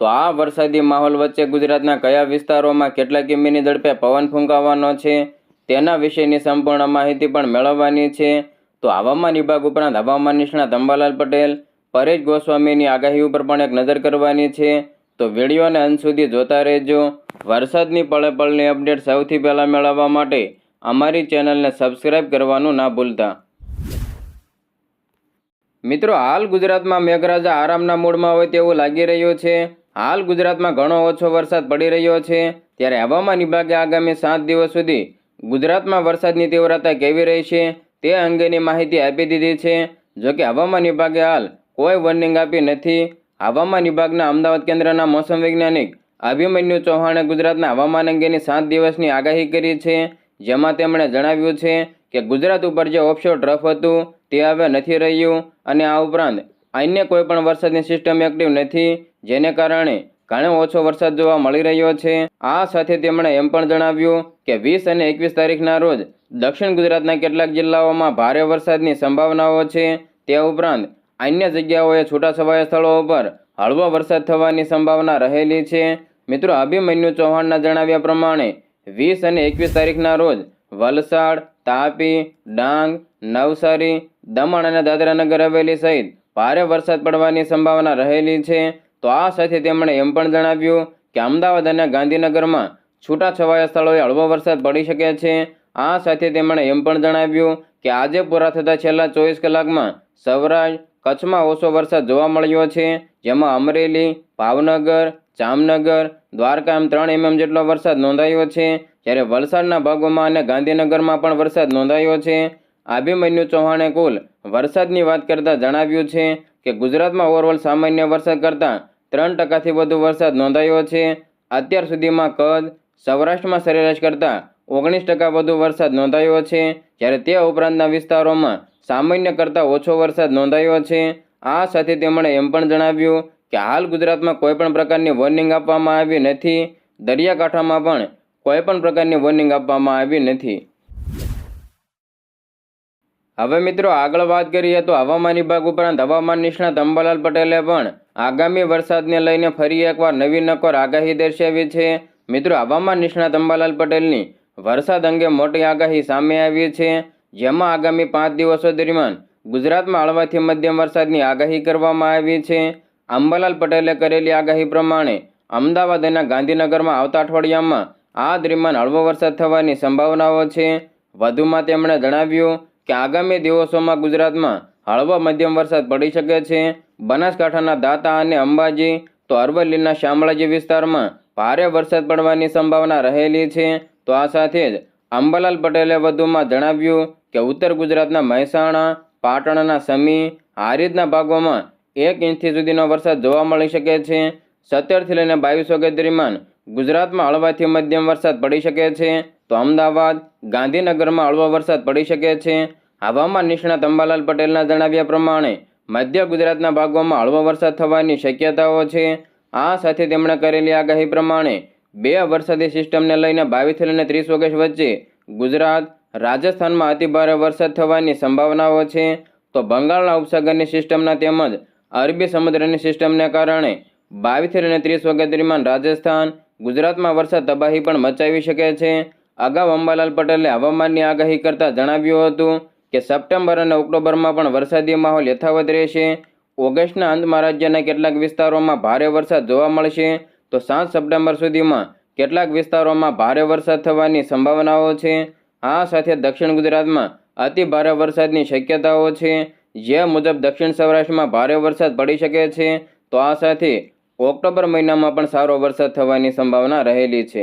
તો આ વરસાદી માહોલ વચ્ચે ગુજરાતના કયા વિસ્તારોમાં કેટલા કિમીની ઝડપે પવન ફૂંકાવાનો છે, તેના વિશેની સંપૂર્ણ માહિતી પણ મેળવવાની છે. તો હવામાન વિભાગ ઉપરાંત હવામાન નિષ્ણાત અંબાલાલ પટેલ, પરેશ ગોસ્વામીની આગાહી ઉપર પણ એક નજર કરવાની છે. તો વિડીયોને અંત સુધી જોતા રહેજો. વરસાદની પળે પળની અપડેટ સૌથી પહેલાં મેળવવા માટે અમારી ચેનલને સબસ્ક્રાઇબ કરવાનું ના ભૂલતા. મિત્રો, હાલ ગુજરાતમાં મેઘરાજા આરામના મૂડમાં હોય તેવું લાગી રહ્યું છે. હાલ ગુજરાતમાં ઘણો ઓછો વરસાદ પડી રહ્યો છે. ત્યારે હવામાન વિભાગે આગામી સાત દિવસ સુધી ગુજરાતમાં વરસાદની તીવ્રતા કેવી રહેશે તે અંગેની માહિતી આપી દીધી છે. જોકે હવામાન વિભાગે હાલ કોઈ વોર્નિંગ આપી નથી. હવામાન વિભાગના અમદાવાદ કેન્દ્રના મોસમ વૈજ્ઞાનિક અભિમન્યુ ચૌહાણે ગુજરાતના હવામાન અંગેની સાત દિવસની આગાહી કરી છે. જેમાં તેમણે જણાવ્યું છે કે ગુજરાત ઉપર જે ઓફશોર ટ્રફ હતું તે હવે નથી રહ્યું અને આ ઉપરાંત અન્ય કોઈ પણ વરસાદની સિસ્ટમ એક્ટિવ નથી, જેને કારણે ઘણો ઓછો વરસાદ જોવા મળી રહ્યો છે. આ સાથે તેમણે એમ પણ જણાવ્યું કે વીસ અને એકવીસ તારીખના રોજ દક્ષિણ ગુજરાતના કેટલાક જિલ્લાઓમાં ભારે વરસાદની સંભાવનાઓ છે. તે ઉપરાંત અન્ય જગ્યાઓએ છૂટાછવાયા સ્થળો ઉપર હળવો વરસાદ થવાની સંભાવના રહેલી છે. મિત્રો, અભિમન્યુ ચૌહાણના જણાવ્યા પ્રમાણે વીસ અને એકવીસ તારીખના રોજ વલસાડ, તાપી, ડાંગ, નવસારી, દમણ અને દાદરાનગર હવેલી સહિત ભારે વરસાદ પડવાની સંભાવના રહેલી છે. તો આ સાથે તેમણે એમ પણ જણાવ્યું કે અમદાવાદ અને ગાંધીનગરમાં છૂટાછવાયા સ્થળોએ હળવો વરસાદ પડી શકે છે. આ સાથે તેમણે એમ પણ જણાવ્યું કે આજે પૂરા થતા છેલ્લા ચોવીસ કલાકમાં સૌરાષ્ટ્ર, કચ્છમાં ઓછો વરસાદ જોવા મળ્યો છે, જેમાં અમરેલી, ભાવનગર, જામનગર, દ્વારકા એમ ત્રણ એમએમ જેટલો વરસાદ નોંધાયો છે. જ્યારે વલસાડના ભાગોમાં અને ગાંધીનગરમાં પણ વરસાદ નોંધાયો છે. અભિમન્યુ ચૌહાણે કુલ વરસાદની વાત કરતાં જણાવ્યું છે કે ગુજરાતમાં ઓવરઓલ સામાન્ય વરસાદ કરતાં ત્રણ ટકાથી વધુ વરસાદ નોંધાયો છે. અત્યાર સુધીમાં કચ્છ, સૌરાષ્ટ્રમાં સરેરાશ કરતાં ઓગણીસ ટકા વધુ વરસાદ નોંધાયો છે. જ્યારે તે ઉપરાંતના વિસ્તારોમાં સામાન્ય કરતાં ઓછો વરસાદ નોંધાયો છે. આ સાથે તેમણે એમ પણ જણાવ્યું કે હાલ ગુજરાતમાં કોઈપણ પ્રકારની વોર્નિંગ આપવામાં આવી નથી. દરિયાકાંઠામાં પણ કોઈપણ પ્રકારની વોર્નિંગ આપવામાં આવી નથી. હવે મિત્રો આગળ વાત કરીએ તો હવામાન વિભાગ ઉપરાંત હવામાન નિષ્ણાત અંબાલાલ પટેલે પણ આગામી વરસાદને લઈને ફરી એકવાર નવી નકોર આગાહી દર્શાવી છે. મિત્રો હવામાન નિષ્ણાત અંબાલાલ પટેલની વરસાદ અંગે મોટી આગાહી સામે આવી છે. જેમાં આગામી પાંચ દિવસો દરમિયાન ગુજરાતમાં હળવાથી મધ્યમ વરસાદની આગાહી કરવામાં આવી છે. અંબાલાલ પટેલે કરેલી આગાહી પ્રમાણે અમદાવાદ અને ગાંધીનગરમાં આવતા અઠવાડિયામાં આ દરમિયાન હળવો વરસાદ થવાની સંભાવનાઓ છે. વધુમાં તેમણે જણાવ્યું કે આગામી દિવસોમાં ગુજરાતમાં હળવો મધ્યમ વરસાદ પડી શકે છે. બનાસકાંઠાના દાંતા અને અંબાજી તો અરવલ્લીના શામળાજી વિસ્તારમાં ભારે વરસાદ પડવાની સંભાવના રહેલી છે. તો આ સાથે જ અંબાલાલ પટેલે વધુમાં જણાવ્યું કે ઉત્તર ગુજરાતના મહેસાણા, પાટણના સમી હારીજના ભાગોમાં એક ઇંચથી સુધીનો વરસાદ જોવા મળી શકે છે. સત્તરથી લઈને બાવીસ વાગ્યા દરમિયાન ગુજરાતમાં હળવાથી મધ્યમ વરસાદ પડી શકે છે, તો અમદાવાદ, ગાંધીનગરમાં હળવો વરસાદ પડી શકે છે. હવામાન નિષ્ણાત અંબાલાલ પટેલના જણાવ્યા પ્રમાણે, મધ્ય ગુજરાતના ભાગોમાં હળવો વરસાદ થવાની શક્યતાઓ છે. આ સાથે તેમણે કરેલી આગાહી પ્રમાણે, બે વરસાદી સિસ્ટમને લઈને બાવીસથી લઈને ત્રીસ ઓગસ્ટ વચ્ચે ગુજરાત, રાજસ્થાનમાં અતિભારે વરસાદ થવાની સંભાવનાઓ છે. તો બંગાળના ઉપસાગરની સિસ્ટમના તેમજ અરબી સમુદ્રની સિસ્ટમને કારણે બાવીસથી લઈને ત્રીસ ઓગસ્ટ દરમિયાન રાજસ્થાન ગુજરાતમાં વરસાદ તબાહી પણ મચાવી શકે છે. અગાઉ અંબાલાલ પટેલે હવામાનની આગાહી કરતાં જણાવ્યું હતું કે સપ્ટેમ્બર અને ઓક્ટોબરમાં પણ વરસાદી માહોલ યથાવત રહેશે. ઓગસ્ટના અંતમાં રાજ્યના કેટલાક વિસ્તારોમાં ભારે વરસાદ જોવા મળશે. તો સાત સપ્ટેમ્બર સુધીમાં કેટલાક વિસ્તારોમાં ભારે વરસાદ થવાની સંભાવનાઓ છે. આ સાથે દક્ષિણ ગુજરાતમાં અતિ ભારે વરસાદની શક્યતાઓ છે. જે મુજબ દક્ષિણ સૌરાષ્ટ્રમાં ભારે વરસાદ પડી શકે છે. તો આ સાથે ઓક્ટોબર મહિનામાં પણ સારો વરસાદ થવાની સંભાવના રહેલી છે.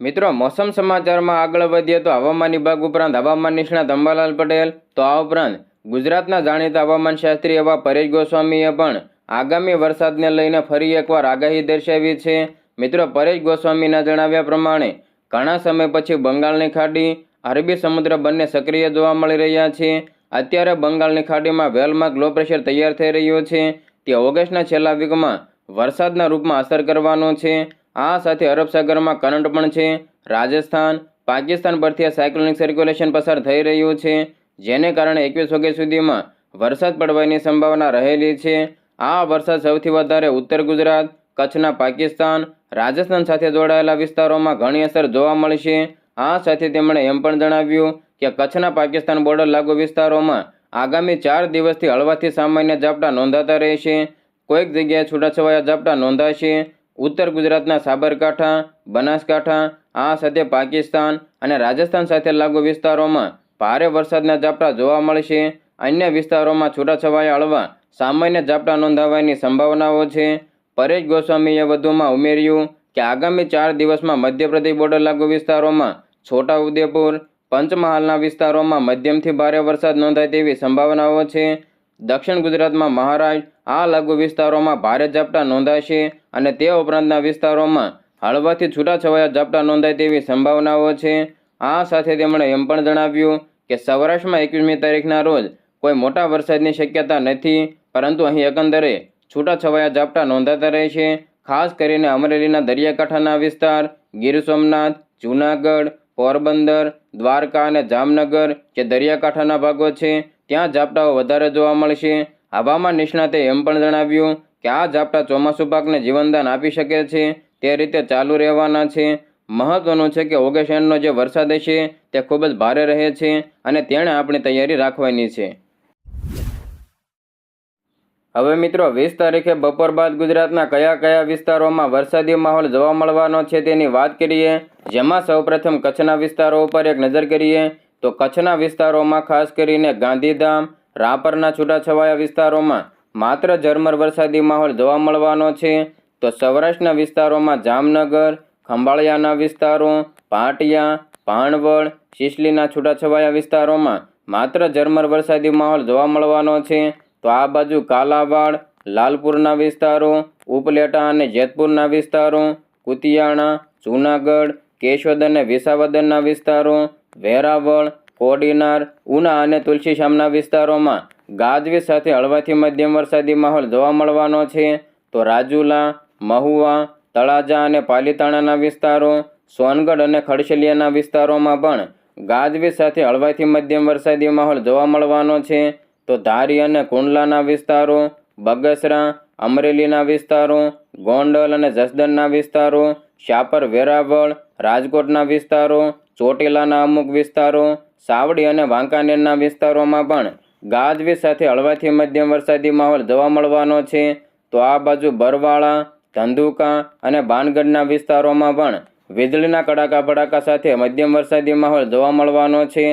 મિત્રો, મોસમ સમાચારમાં આગળ વધીએ તો હવામાન વિભાગ ઉપરાંત હવામાન નિષ્ણાત અંબાલાલ પટેલ, તો આ ઉપરાંત ગુજરાતના જાણીતા હવામાન શાસ્ત્રી એવા પરેશ ગોસ્વામીએ પણ આગામી વરસાદને લઈને ફરી એકવાર આગાહી દર્શાવી છે. મિત્રો, પરેશ ગોસ્વામીના જણાવ્યા પ્રમાણે ઘણા સમય પછી બંગાળની ખાડી, અરબી સમુદ્ર બંને સક્રિય જોવા મળી રહ્યા છે. અત્યારે બંગાળની ખાડીમાં વેલમાં ગ્લો પ્રેશર તૈયાર થઈ રહ્યો છે. તે ઓગસ્ટના છેલ્લા વીકમાં વરસાદના રૂપમાં અસર કરવાનો છે. આ સાથે અરબ સાગરમાં કરંટ પણ છે. રાજસ્થાન, પાકિસ્તાન પરથી આ સાયક્લોનિક સર્ક્યુલેશન પસાર થઈ રહ્યું છે. જેને કારણે એકવીસ વાગ્યા સુધીમાં વરસાદ પડવાની સંભાવના રહેલી છે. આ વરસાદ સૌથી વધારે ઉત્તર ગુજરાત, કચ્છના પાકિસ્તાન, રાજસ્થાન સાથે જોડાયેલા વિસ્તારોમાં ઘણી અસર જોવા મળશે. આ સાથે તેમણે એમ પણ જણાવ્યું કે કચ્છના પાકિસ્તાન બોર્ડર લાગુ વિસ્તારોમાં આગામી ચાર દિવસથી હળવાથી સામાન્ય ઝાપટા નોંધાતા રહેશે. કોઈક જગ્યાએ છૂટાછવાયા ઝાપટા નોંધાશે. ઉત્તર ગુજરાતના સાબરકાંઠા, બનાસકાંઠા, આ સાથે પાકિસ્તાન અને રાજસ્થાન સાથે લાગુ વિસ્તારોમાં ભારે વરસાદના ઝાપટા જોવા મળશે. અન્ય વિસ્તારોમાં છૂટાછવાયા હળવા સામાન્ય ઝાપટા નોંધાવાની સંભાવનાઓ છે. પરેશ ગોસ્વામીએ વધુમાં ઉમેર્યું કે આગામી ચાર દિવસમાં મધ્યપ્રદેશ બોર્ડર લાગુ વિસ્તારોમાં છોટા ઉદેપુર પંચમહાલના વિસ્તારોમાં મધ્યમથી ભારે વરસાદ નોંધાય તેવી સંભાવનાઓ છે. દક્ષિણ ગુજરાતમાં મહારાષ્ટ્ર, આ લઘુ વિસ્તારોમાં ભારે ઝાપટા નોંધાશે અને તે ઉપરાંતના વિસ્તારોમાં હળવાથી છૂટાછવાયા ઝાપટા નોંધાય તેવી સંભાવનાઓ છે. આ સાથે તેમણે એમ પણ જણાવ્યું કે સૌરાષ્ટ્રમાં એકવીસમી તારીખના રોજ કોઈ મોટા વરસાદની શક્યતા નથી, પરંતુ અહીં એકંદરે છૂટાછવાયા ઝાપટા નોંધાતા રહેશે ખાસ કરીને અમરેલીના દરિયાકાંઠાના વિસ્તાર, ગીર સોમનાથ, જૂનાગઢ પોરબંદર, દ્વારકા અને જામનગર જે દરિયાકાંઠાના ભાગો છે, ત્યાં ઝાપટાઓ વધારે જોવા મળશે. હવામાન નિષ્ણાતે એમ પણ જણાવ્યું કે આ ઝાપટા ચોમાસુ પાકને જીવનદાન આપી શકે છે, તે રીતે ચાલુ રહેવાના છે. મહત્વનું છે કે ઓગસ્ટ જે વરસાદ હશે, તે ખૂબ જ ભારે રહે છે અને તેણે આપણી તૈયારી રાખવાની છે. હવે મિત્રો, વીસ તારીખે બપોર બાદ ગુજરાતના કયા કયા વિસ્તારોમાં વરસાદી માહોલ જોવા મળવાનો છે તેની વાત કરીએ. જેમાં સૌપ્રથમ કચ્છના વિસ્તારો ઉપર એક નજર કરીએ, તો કચ્છના વિસ્તારોમાં ખાસ કરીને ગાંધીધામ, રાપરના છૂટાછવાયા વિસ્તારોમાં માત્ર ઝરમર વરસાદી માહોલ જોવા મળવાનો છે. તો સૌરાષ્ટ્રના વિસ્તારોમાં જામનગર, ખંભાળિયાના વિસ્તારો, પાટિયા ભાણવડ શિશલીના છૂટાછવાયા વિસ્તારોમાં માત્ર ઝરમર વરસાદી માહોલ જોવા મળવાનો છે. તો આ બાજુ કાલાવાડ, લાલપુરના વિસ્તારો, ઉપલેટા અને જેતપુરના વિસ્તારો, કુતિયાણા, જૂનાગઢ, કેશોદ અને વિસાવદરના વિસ્તારો, વેરાવળ, કોડીનાર, ઉના અને તુલસીશ્યામના વિસ્તારોમાં ગાજવીજ સાથે હળવાથી મધ્યમ વરસાદી માહોલ જોવા મળવાનો છે. તો રાજુલા, મહુવા, તળાજા અને પાલીતાણાના વિસ્તારો, સોનગઢ અને ખડશલિયાના વિસ્તારોમાં પણ ગાજવીજ સાથે હળવાથી મધ્યમ વરસાદી માહોલ જોવા મળવાનો છે. તો ધારી અને કુંડલાના વિસ્તારો, બગસરા, અમરેલીના વિસ્તારો, ગોંડલ અને જસદણના વિસ્તારો, શાપર વેરાવળ, રાજકોટના વિસ્તારો, ચોટીલાના અમુક વિસ્તારો, સાવડી અને વાંકાનેરના વિસ્તારોમાં પણ ગાજવીજ સાથે હળવાથી મધ્યમ વરસાદી માહોલ જોવા મળવાનો છે. તો આ બાજુ બરવાળા, ધંધુકા અને બાનગઢના વિસ્તારોમાં પણ વીજળીના કડાકા ભડાકા સાથે મધ્યમ વરસાદી માહોલ જોવા મળવાનો છે.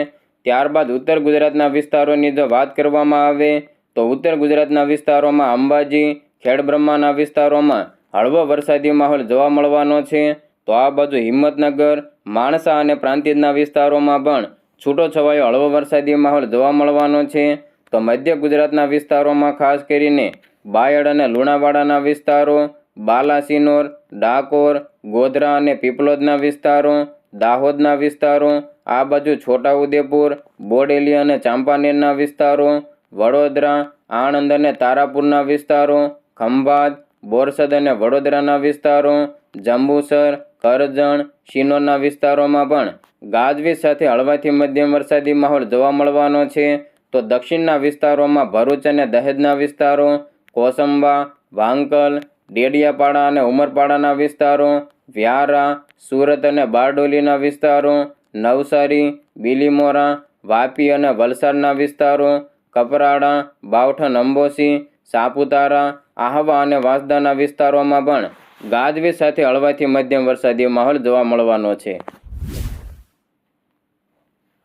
ત્યારબાદ ઉત્તર ગુજરાતના વિસ્તારોની જો વાત કરવામાં આવે, તો ઉત્તર ગુજરાતના વિસ્તારોમાં અંબાજી, ખેડબ્રહ્માના વિસ્તારોમાં હળવો વરસાદી માહોલ જોવા મળવાનો છે. તો આ બાજુ હિંમતનગર, માણસા અને પ્રાંતિજના વિસ્તારોમાં પણ છૂટો છવાયો હળવો વરસાદી માહોલ જોવા મળવાનો છે. તો મધ્ય ગુજરાતના વિસ્તારોમાં ખાસ કરીને બાયડ અને લુણાવાડાના વિસ્તારો, બાલાસિનોર, ડાકોર, ગોધરા અને પીપલોદના વિસ્તારો, દાહોદના વિસ્તારો આ બાજુ છોટાઉદેપુર, બોડેલી અને ચાંપાનેરના વિસ્તારો, વડોદરા, આણંદ અને તારાપુરના વિસ્તારો, ખંભાત, બોરસદ અને વડોદરાના વિસ્તારો, જંબુસર, કરજણ, શિનોરના વિસ્તારોમાં પણ ગાજવીજ સાથે હળવાથી મધ્યમ વરસાદી માહોલ જોવા મળવાનો છે. તો દક્ષિણના વિસ્તારોમાં ભરૂચ અને દહેજના વિસ્તારો, કોસંબા, વાંકલ, ડેડિયાપાડા અને ઉમરપાડાના વિસ્તારો, વ્યારા, સુરત અને બારડોલીના વિસ્તારો નવસારી, બિલીમોરા, વાપી અને વલસાડના વિસ્તારો, કપરાડા બાવઠન અંબોસી સાપુતારા, આહવા અને વાંસદાના વિસ્તારોમાં પણ ગાજવીજ સાથે હળવાથી મધ્યમ વરસાદી માહોલ જોવા મળવાનો છે.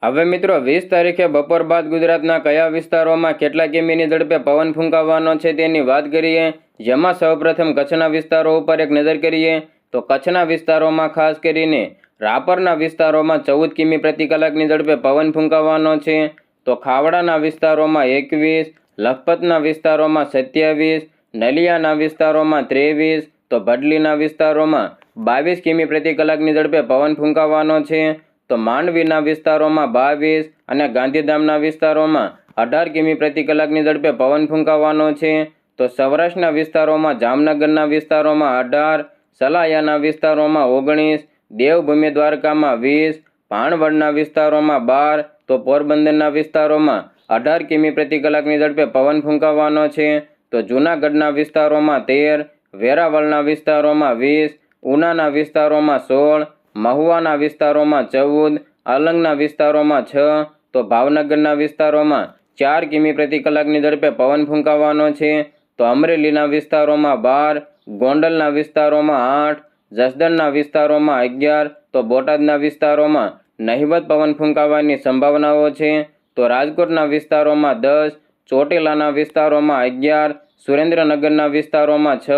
હવે મિત્રો, વીસ તારીખે બપોર બાદ ગુજરાતના કયા વિસ્તારોમાં કેટલા કિમીની ઝડપે પવન ફૂંકાવાનો છે તેની વાત કરીએ, જેમાં સૌપ્રથમ કચ્છના વિસ્તારો ઉપર એક નજર કરીએ, તો કચ્છના વિસ્તારોમાં ખાસ કરીને રાપરના વિસ્તારોમાં ચૌદ કિમી પ્રતિ કલાકની ઝડપે પવન ફૂંકાવાનો છે. તો ખાવડાના વિસ્તારોમાં એકવીસ, લખપતના વિસ્તારોમાં સત્યાવીસ, નલિયાના વિસ્તારોમાં ત્રેવીસ, તો ભડલીના વિસ્તારોમાં બાવીસ કિમી પ્રતિ કલાકની ઝડપે પવન ફૂંકાવાનો છે. તો માંડવીના વિસ્તારોમાં બાવીસ અને ગાંધીધામના વિસ્તારોમાં અઢાર કિમી પ્રતિ કલાકની ઝડપે પવન ફૂંકાવાનો છે. તો સૌરાષ્ટ્રના વિસ્તારોમાં જામનગરના વિસ્તારોમાં અઢાર, સલાયાના વિસ્તારોમાં ઓગણીસ દેવભૂમિ દ્વારકામાં વીસ ભાણવડના વિસ્તારોમાં બાર, તો પોરબંદરના વિસ્તારોમાં અઢાર કિમી પ્રતિ કલાકની ઝડપે પવન ફૂંકાવાનો છે. તો જૂનાગઢના વિસ્તારોમાં તેર, વેરાવળના વિસ્તારોમાં વીસ, ઉનાના વિસ્તારોમાં સોળ, મહુવાના વિસ્તારોમાં ચૌદ અલંગના વિસ્તારોમાં છ, તો ભાવનગરના વિસ્તારોમાં ચાર કિમી પ્રતિ કલાકની ઝડપે પવન ફૂંકાવાનો છે. તો અમરેલીના વિસ્તારોમાં બાર, ગોંડલના વિસ્તારોમાં આઠ જસદણના વિસ્તારોમાં અગિયાર, તો બોટાદના વિસ્તારોમાં નહિવત પવન ફૂંકાવાની સંભાવનાઓ છે. તો રાજકોટના વિસ્તારોમાં દસ, ચોટીલાના વિસ્તારોમાં અગિયાર, સુરેન્દ્રનગરના વિસ્તારોમાં છ,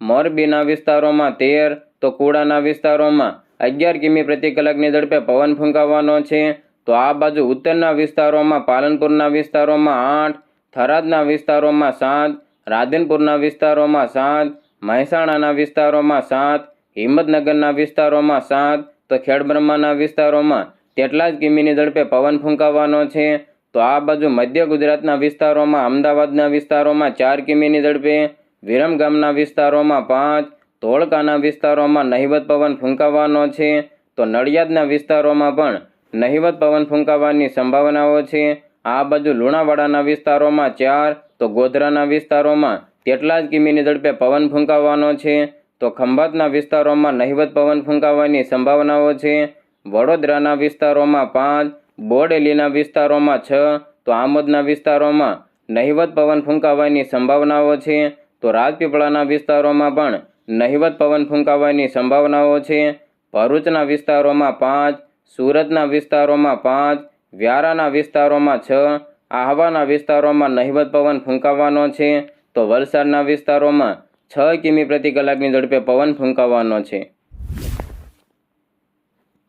મોરબીના વિસ્તારોમાં તેર, તો કુડાના વિસ્તારોમાં અગિયાર કિમી પ્રતિ કલાકની ઝડપે પવન ફૂંકાવાનો છે. તો આ બાજુ ઉત્તરના વિસ્તારોમાં પાલનપુરના વિસ્તારોમાં આઠ, થરાદના વિસ્તારોમાં સાત, રાધનપુરના વિસ્તારોમાં સાત, મહેસાણાના વિસ્તારોમાં સાત હિંમતનગરના વિસ્તારોમાં સાત તો ખેડબ્રહ્માના વિસ્તારોમાં તેટલા જ કિમીની ઝડપે પવન ફૂંકાવાનો છે. તો આ બાજુ મધ્ય ગુજરાતના વિસ્તારોમાં, અમદાવાદના વિસ્તારોમાં ચાર કિમીની ઝડપે વિરમગામના વિસ્તારોમાં પાંચ, ધોળકાના વિસ્તારોમાં નહિવત પવન ફૂંકાવાનો છે. તો નડિયાદના વિસ્તારોમાં પણ નહિવત પવન ફૂંકાવાની સંભાવનાઓ છે. આ બાજુ લુણાવાડાના વિસ્તારોમાં ચાર, તો ગોધરાના વિસ્તારોમાં તેટલા જ કિમીની ઝડપે પવન ફૂંકાવાનો છે. તો ખંભાતના વિસ્તારોમાં નહિવત પવન ફૂંકાવાની સંભાવનાઓ છે. વડોદરાના વિસ્તારોમાં પાંચ, બોડેલીના વિસ્તારોમાં છ, તો આમોદના વિસ્તારોમાં નહિવત પવન ફૂંકાવાની સંભાવનાઓ છે. તો રાજપીપળાના વિસ્તારોમાં પણ નહિવત પવન ફૂંકાવાની સંભાવનાઓ છે. ભરૂચના વિસ્તારોમાં પાંચ, સુરતના વિસ્તારોમાં પાંચ, વ્યારાના વિસ્તારોમાં છ, આહવાના વિસ્તારોમાં નહિવત પવન ફૂંકાવાનો છે. તો વલસાડના વિસ્તારોમાં છ કિમી પ્રતિ કલાકની ઝડપે પવન ફૂંકાવાનો છે.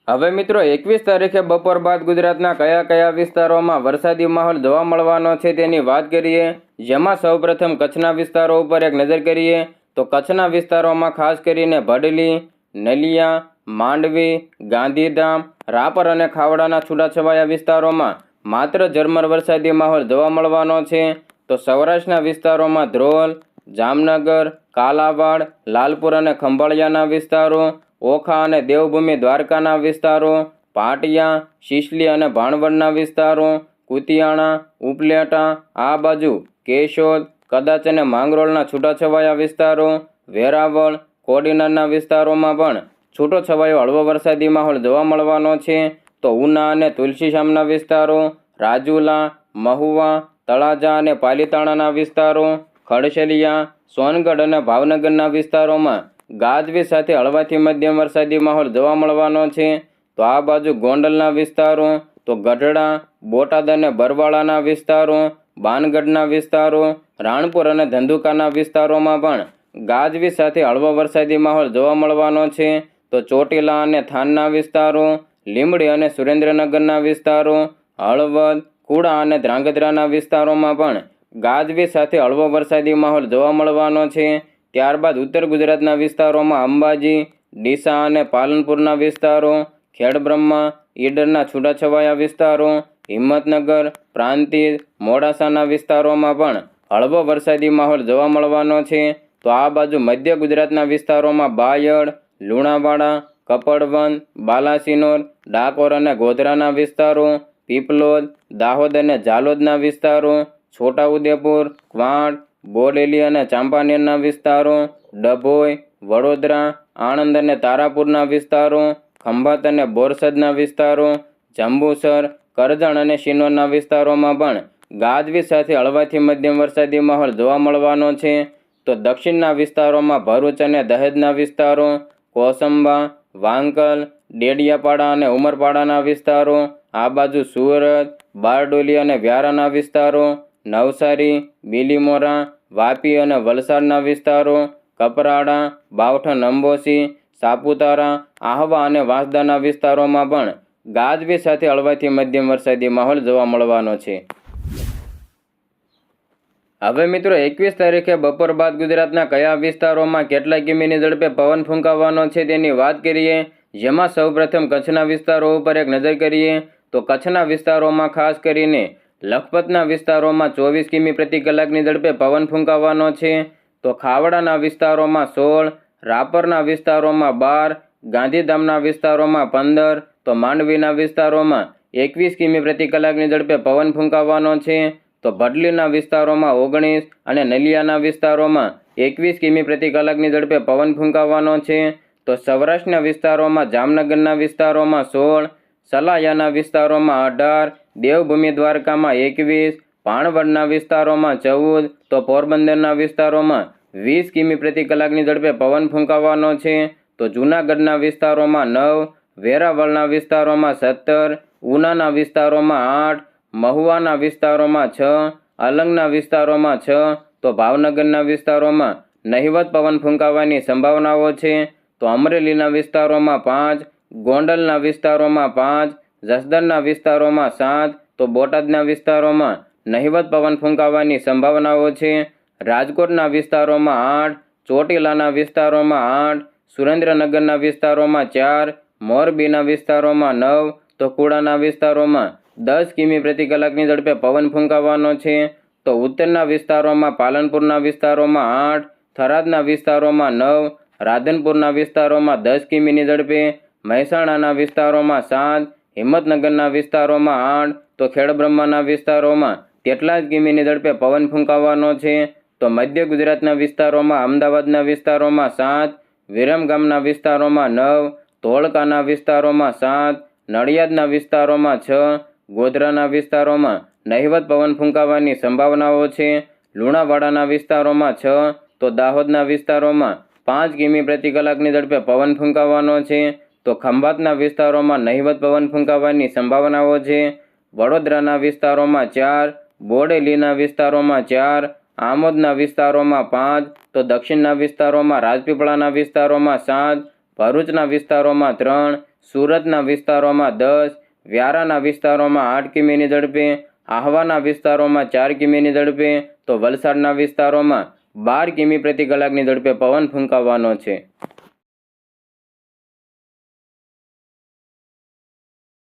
હવે મિત્રો, એકવીસ તારીખે બપોર બાદ ગુજરાતના કયા કયા વિસ્તારોમાં વરસાદી માહોલ જોવા મળવાનો છે તેની વાત કરીએ. જેમાં સૌપ્રથમ કચ્છના વિસ્તારો ઉપર એક નજર કરીએ, તો કચ્છના વિસ્તારોમાં ખાસ કરીને ભડલી, નલિયા, માંડવી, ગાંધીધામ, રાપર અને ખાવડાના છૂટાછવાયા વિસ્તારોમાં માત્ર ઝરમર વરસાદી માહોલ જોવા મળવાનો છે. તો સૌરાષ્ટ્રના વિસ્તારોમાં ધ્રોલ જામનગર, કાલાવાડ, લાલપુર અને ખંભાળિયાના વિસ્તારો, ઓખા અને દેવભૂમિ દ્વારકાના વિસ્તારો, પાટિયા, શિશલી અને ભાણવડના વિસ્તારો, કુતિયાણા, ઉપલેટા, આ બાજુ કેશોદ, કદાચ અને માંગરોળના છૂટાછવાયા વિસ્તારો, વેરાવળ, કોડીનારના વિસ્તારોમાં પણ છૂટોછવાયો હળવો વરસાદી માહોલ જોવા મળવાનો છે. તો ઉના અને તુલસીશામના વિસ્તારો, રાજુલા, મહુવા, તળાજા અને પાલીતાણાના વિસ્તારો ખડશેલિયા, સોનગઢ અને ભાવનગરના વિસ્તારોમાં ગાજવીજ સાથે હળવાથી મધ્યમ વરસાદી માહોલ જોવા મળવાનો છે. તો આ બાજુ ગોંડલના વિસ્તારો, તો ગઢડા, બોટાદ અને બરવાળાના વિસ્તારો, બાનગઢના વિસ્તારો, રાણપુર અને ધંધુકાના વિસ્તારોમાં પણ ગાજવીજ સાથે હળવો વરસાદી માહોલ જોવા મળવાનો છે. તો ચોટીલા અને થાનના વિસ્તારો, લીંબડી અને સુરેન્દ્રનગરના વિસ્તારો, હળવદ, કુડા અને ધ્રાંગધ્રાના વિસ્તારોમાં પણ ગાજવીજ સાથે હળવો વરસાદી માહોલ જોવા મળવાનો છે. ત્યારબાદ ઉત્તર ગુજરાતના વિસ્તારોમાં અંબાજી, ડીસા અને પાલનપુરના વિસ્તારો, ખેડબ્રહ્મા, ઈડરના છૂટાછવાયા વિસ્તારો, હિંમતનગર, પ્રાંતિજ, મોડાસાના વિસ્તારોમાં પણ હળવો વરસાદી માહોલ જોવા મળવાનો છે. તો આ બાજુ મધ્ય ગુજરાતના વિસ્તારોમાં બાયડ, લુણાવાડા કપડવન બાલાસિનોર, ડાકોર અને ગોધરાના વિસ્તારો, પીપલોદ, દાહોદ અને ઝાલોદના વિસ્તારો છોટાઉદેપુર ક્વાંટ બોડેલી અને ચાંપાનેરના વિસ્તારો, ડભોઈ, વડોદરા, આણંદ અને તારાપુરના વિસ્તારો, ખંભાત અને બોરસદના વિસ્તારો, જંબુસર, કરજણ અને શિનોરના વિસ્તારોમાં પણ ગાજવીજ સાથે હળવાથી મધ્યમ વરસાદી માહોલ જોવા મળવાનો છે. તો દક્ષિણના વિસ્તારોમાં ભરૂચ અને દહેજના વિસ્તારો, કોસંબા, વાંકલ, ડેડિયાપાડા અને ઉમરપાડાના વિસ્તારો, આ બાજુ સુરત, બારડોલી અને વ્યારાના વિસ્તારો નવસારી, બીલીમોરા, વાપી અને વલસાડના વિસ્તારો, કપરાડા, બાવઠા અંબોસી સાપુતારા, આહવા અને વાંસદાના વિસ્તારોમાં પણ ગાજવી સાથે હળવાથી મધ્યમ વરસાદી માહોલ જોવા મળવાનો છે. હવે મિત્રો એકવીસ તારીખે બપોર બાદ ગુજરાતના કયા વિસ્તારોમાં કેટલા કિમીની ઝડપે પવન ફૂંકાવાનો છે તેની વાત કરીએ, જેમાં સૌપ્રથમ કચ્છના વિસ્તારો ઉપર એક નજર કરીએ, તો કચ્છના વિસ્તારોમાં ખાસ કરીને લખપતના વિસ્તારોમાં ચોવીસ કિમી પ્રતિ કલાકની ઝડપે પવન ફૂંકાવાનો છે. તો ખાવડાના વિસ્તારોમાં સોળ, રાપરના વિસ્તારોમાં બાર, ગાંધીધામના વિસ્તારોમાં પંદર, તો માંડવીના વિસ્તારોમાં એકવીસ કિમી પ્રતિ કલાકની ઝડપે પવન ફૂંકાવાનો છે. તો ભડલીના વિસ્તારોમાં ઓગણીસ અને નલિયાના વિસ્તારોમાં એકવીસ કિમી પ્રતિ કલાકની ઝડપે પવન ફૂંકાવાનો છે. તો સૌરાષ્ટ્રના વિસ્તારોમાં જામનગરના વિસ્તારોમાં સોળ, સલાયાના વિસ્તારોમાં અઢાર દેવભૂમિ દ્વારકામાં એકવીસ ભાણવડના વિસ્તારોમાં ચૌદ, તો પોરબંદરના વિસ્તારોમાં વીસ કિમી પ્રતિ કલાકની ઝડપે પવન ફૂંકાવાનો છે. તો જૂનાગઢના વિસ્તારોમાં નવ, વેરાવળના વિસ્તારોમાં સત્તર, ઉનાના વિસ્તારોમાં આઠ, મહુવાના વિસ્તારોમાં છ, અલંગના વિસ્તારોમાં છ, તો ભાવનગરના વિસ્તારોમાં નહિવત પવન ફૂંકાવાની સંભાવનાઓ છે. તો અમરેલીના વિસ્તારોમાં પાંચ, ગોંડલના વિસ્તારોમાં પાંચ જસદણના વિસ્તારોમાં સાત તો બોટાદના વિસ્તારોમાં નહિવત પવન ફૂંકાવાની સંભાવનાઓ છે. રાજકોટના વિસ્તારોમાં આઠ, ચોટીલાના વિસ્તારોમાં આઠ, સુરેન્દ્રનગરના વિસ્તારોમાં ચાર, મોરબીના વિસ્તારોમાં નવ, તો કુડાના વિસ્તારોમાં દસ કિમી પ્રતિ કલાકની ઝડપે પવન ફૂંકાવાનો છે. તો ઉત્તરના વિસ્તારોમાં પાલનપુરના વિસ્તારોમાં આઠ, થરાદના વિસ્તારોમાં નવ, રાધનપુરના વિસ્તારોમાં દસ કિમીની ઝડપે, મહેસાણાના વિસ્તારોમાં સાત હિંમતનગરના વિસ્તારોમાં આઠ તો ખેડબ્રહ્માના વિસ્તારોમાં. તેટલા જ કિમીની ઝડપે પવન ફૂંકાવાનો છે. તો મધ્ય ગુજરાતના વિસ્તારોમાં, અમદાવાદના વિસ્તારોમાં સાત વિરમગામના વિસ્તારોમાં નવ, ધોળકાના વિસ્તારોમાં સાત, નડિયાદના વિસ્તારોમાં છ, ગોધરાના વિસ્તારોમાં નહિવત પવન ફૂંકાવાની સંભાવનાઓ છે. લુણાવાડાના વિસ્તારોમાં છ, તો દાહોદના વિસ્તારોમાં પાંચ કિમી પ્રતિ કલાકની ઝડપે પવન ફૂંકાવાનો છે. તો ખંભાતના વિસ્તારોમાં નહિવત પવન ફૂંકાવાની સંભાવનાઓ છે. વડોદરાના વિસ્તારોમાં ચાર, બોડેલીના વિસ્તારોમાં ચાર, આમોદના વિસ્તારોમાં પાંચ, તો દક્ષિણના વિસ્તારોમાં રાજપીપળાના વિસ્તારોમાં સાત, ભરૂચના વિસ્તારોમાં ત્રણ, સુરતના વિસ્તારોમાં દસ, વ્યારાના વિસ્તારોમાં આઠ કિમીની ઝડપે, આહવાના વિસ્તારોમાં ચાર કિમીની ઝડપે, તો વલસાડના વિસ્તારોમાં બાર કિમી પ્રતિ કલાકની ઝડપે પવન ફૂંકાવાનો છે.